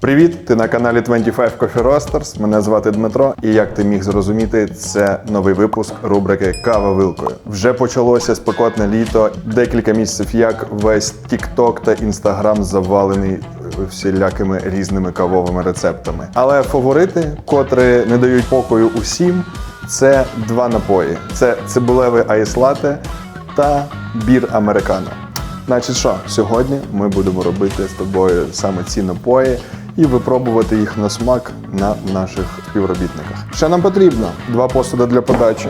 Привіт! Ти на каналі 25 Coffee Roasters. Мене звати Дмитро, і як ти міг зрозуміти, це новий випуск рубрики Кава вилкою. Вже почалося спекотне літо. Декілька місяців, як весь TikTok та Instagram завалений всілякими різними кавовими рецептами. Але фаворити, котрі не дають покою усім, це два напої: це цибулевий айс-лате та бір американо. Значить, що сьогодні ми будемо робити з тобою саме ці напої і випробувати їх на смак на наших співробітниках. Що нам потрібно? Два посуди для подачі,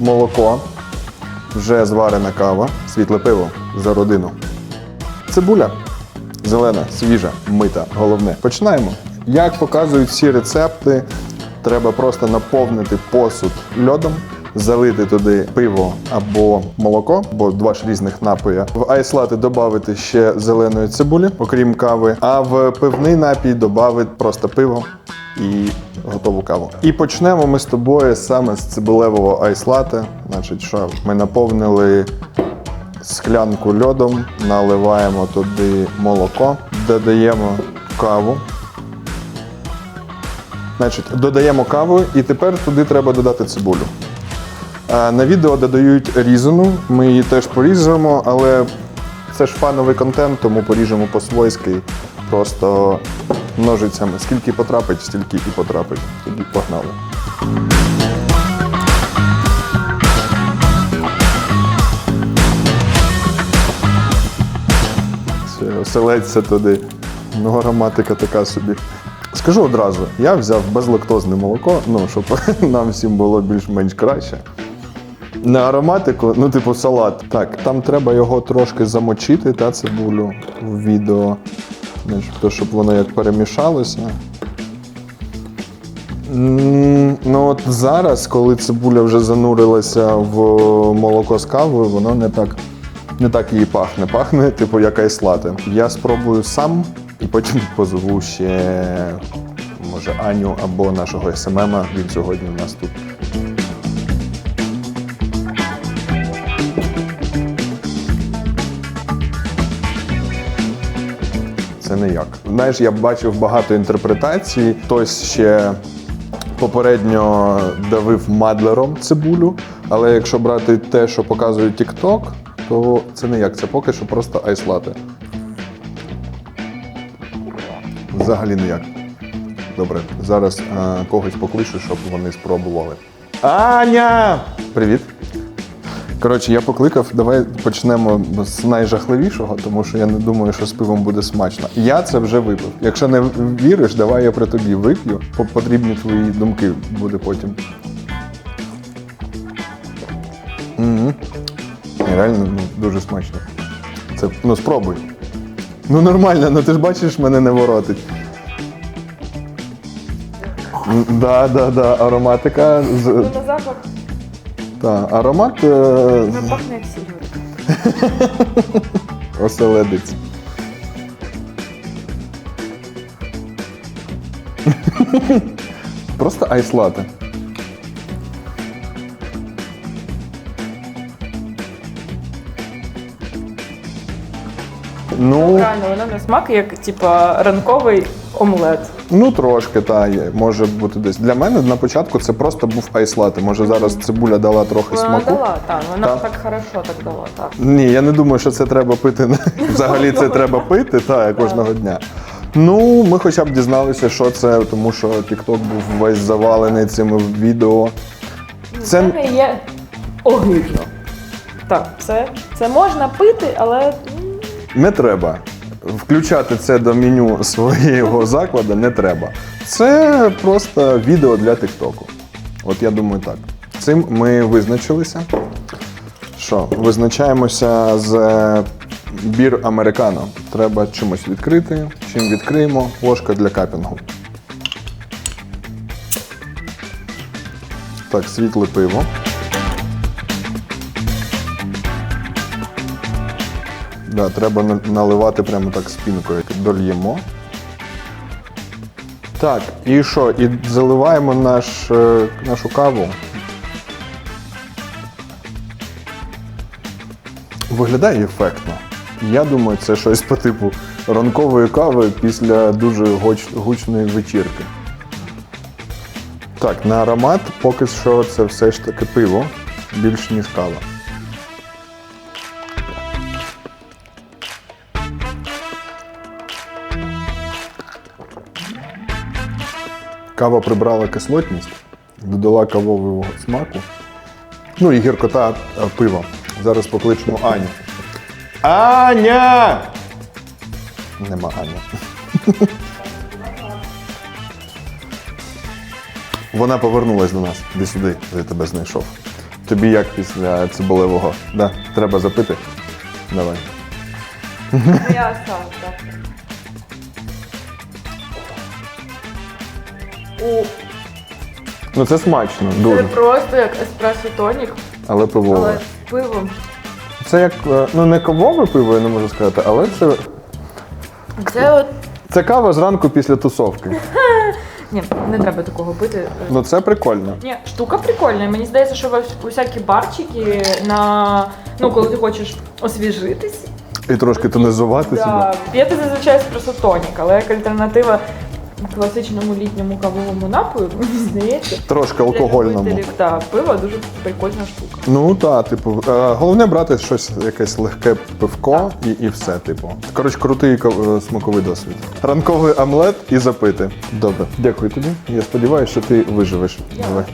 молоко, вже зварена кава, світле пиво за родину. Цибуля зелена, свіжа, мита. Головне. Починаємо. Як показують всі рецепти, треба просто наповнити посуд льодом, залити туди пиво або молоко, бо два ж різних напої. В айслати додати ще зеленої цибулі, окрім кави, а в пивний напій додати просто пиво і готову каву. І почнемо ми з тобою саме з цибулевого айслати. Значить, що ми наповнили склянку льодом, наливаємо туди молоко, додаємо каву. Значить, додаємо каву і тепер туди треба додати цибулю. На відео додають різану, ми її теж поріжемо, але це ж фановий контент, тому поріжемо по-свойськи, просто ножицями. Скільки потрапить, стільки і потрапить. Тоді погнали. Оселедься туди. Ну, ароматика така собі. Скажу одразу, я взяв безлактозне молоко, ну, щоб нам всім було більш-менш краще. На ароматику, ну, типу, салат. Так, там треба його трошки замочити, та цибулю в відео. Начебто, щоб воно як перемішалося. Ну от зараз, коли цибуля вже занурилася в молоко з кавою, воно не так, не так її пахне. Пахне, типу, як айслати. Я спробую сам і потім позову ще може Аню або нашого СММа. Він сьогодні у нас тут. Це не як. Знаєш, я бачив багато інтерпретацій. Хтось ще попередньо давив мадлером цибулю, але якщо брати те, що показує TikTok, то це не як. Це поки що просто айслати. Взагалі ніяк. Добре, зараз е, когось покличу, щоб вони спробували. Аня! Привіт! Коротше, я покликав, давай почнемо з найжахливішого, тому що я не думаю, що з пивом буде смачно. Я це вже випив. Якщо не віриш, давай я при тобі вип'ю. Потрібні твої думки буде потім. Угу. Реально ну, дуже смачно. Це, ну спробуй. Ну нормально, ну ти ж бачиш, мене не воротить. Да, да, да, ароматика. з- запах Та, аромат е, не пахне як сіль. оселедець. Просто айслати. Ну, Реально, воно на смак як типа ранковий омлет. ну трошки, та є. Може бути десь. Для мене на початку це просто був айслати. Може зараз цибуля дала трохи Вона смаку. дала, так, вона Так. так хорошо так дала, так. Ні, я не думаю, що це треба пити. Взагалі це треба пити та, кожного дня. Ну, ми хоча б дізналися, що це, тому що TikTok був весь завалений цими відео. Це Це не є огидно. Так, це, це можна пити, але не треба. Включати це до меню свого закладу не треба. Це просто відео для Тіктоку. От я думаю так. Цим ми визначилися. Що, визначаємося з е, бір американо. Треба чимось відкрити. Чим відкриємо? Ложка для капінгу. Так, світле пиво. Да, треба на- наливати прямо так спінкою. Дольємо. Так, і що? І заливаємо наш, е, нашу каву. Виглядає ефектно. Я думаю, це щось по типу ранкової кави після дуже гоч- гучної вечірки. Так, на аромат поки що це все ж таки пиво більш ніж кава. Кава прибрала кислотність, додала кавового смаку. Ну і гіркота е, пива. Зараз покличемо Аню. Аня! Нема Ані. Вона повернулась до нас. Іди сюди, я тебе знайшов. Тобі як після цибулевого? Да, треба запити? Давай. Я сам, так. Ну це смачно, це дуже. просто як еспресо тонік, Але пивове. але з пивом. Це як, е, ну не кавове пиво, я не можу сказати, але це, Це от. це кава зранку після тусовки. Ні, не треба такого пити. Ну це прикольно. Ні, штука прикольна. Мені здається, що усякі барчики на ну, коли ти хочеш освіжитись, І трошки тонизувати себе. да, п'яти зазвичай тонік, але як альтернатива класичному літньому кавовому напою, мені здається. Трошки алкогольному. та пиво дуже прикольна штука. Ну так, типу, е, головне брати щось, якесь легке пивко і, і все, типу. Коротше, крутий ка- е, смаковий досвід. Ранковий омлет і запити. Добре, дякую тобі. Я сподіваюся, що ти виживеш. Давай.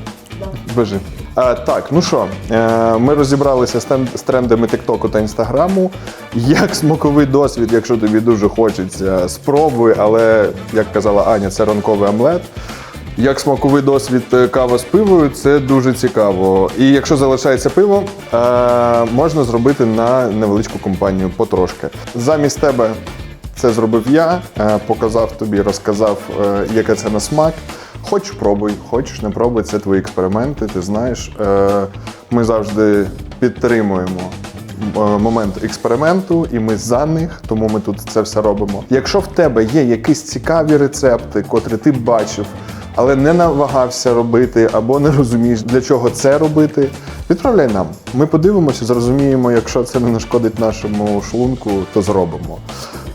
Бежи. А, так, ну що, е, ми розібралися з, трендами Тиктоку та Інстаграму. Як смаковий досвід, якщо тобі дуже хочеться, спробуй, але як казала Аня, це ранковий омлет. Як смаковий досвід е, кава з пивою, це дуже цікаво. І якщо залишається пиво, е, можна зробити на невеличку компанію потрошки. Замість тебе це зробив я, е, показав тобі, розказав, е, яке це на смак. Хочеш пробуй, хочеш не пробуй, це твої експерименти. Ти знаєш, Е, ми завжди підтримуємо е, момент експерименту, і ми за них, тому ми тут це все робимо. Якщо в тебе є якісь цікаві рецепти, котрі ти бачив, але не навагався робити або не розумієш, для чого це робити, відправляй нам. Ми подивимося, зрозуміємо, якщо це не нашкодить нашому шлунку, то зробимо.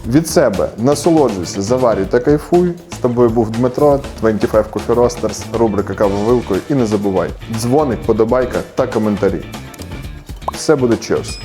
Від себе насолоджуйся, заварюй та кайфуй. З тобою був Дмитро, 25 Coffee Roasters, рубрика Кава Вилкою. І не забувай, дзвоник, подобайка та коментарі. Все буде чос.